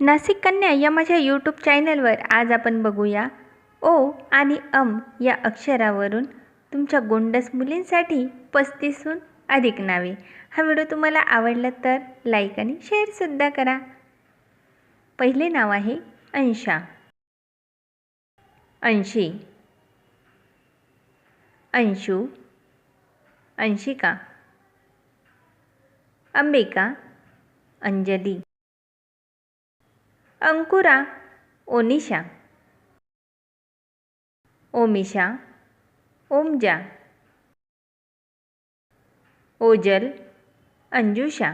नाशिक कन्या या माझ्या यूट्यूब चॅनलवर आज आपण बघूया. ओ आणि अम या अक्षरावरून तुमच्या गोंडस मुलींसाठी पस्तीसहून अधिक नावे. हा व्हिडिओ तुम्हाला आवडला तर लाईक आणि शेअरसुद्धा करा. पहिले नाव आहे अंशा. अंशी. अंशू. अंशिका. अंबिका. अंजली. अंकुरा ओनिशा ओमिशा ओमजा ओजल अंजुषा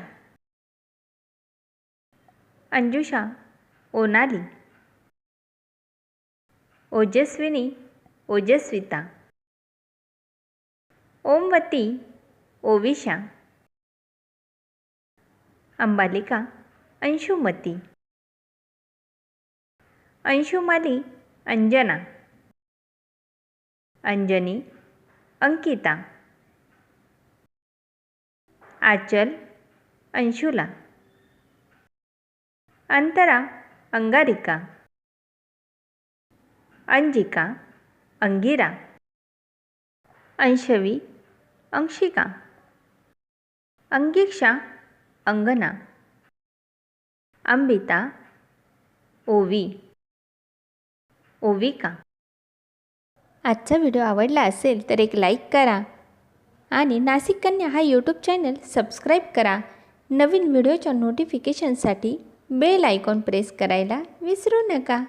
अंजुषा ओनाली ओजस्विनी ओजस्विता ओमवती ओविशा अंबालिका अंशुमती अंशुमाली अंजना अंजनी अंकिता आचल अंशुला अंतरा अंगारिका अंजिका अंगिरा अंशवी अंशिका अंगिक्षा अंगना अंबिता ओवी ओविका. आजचा व्हिडिओ आवडला असेल तर एक लाईक करा आणि नाशिक कन्या हा यूट्यूब चॅनल सबस्क्राईब करा. नवीन व्हिडिओच्या नोटिफिकेशनसाठी बेल आयकॉन प्रेस करायला विसरू नका.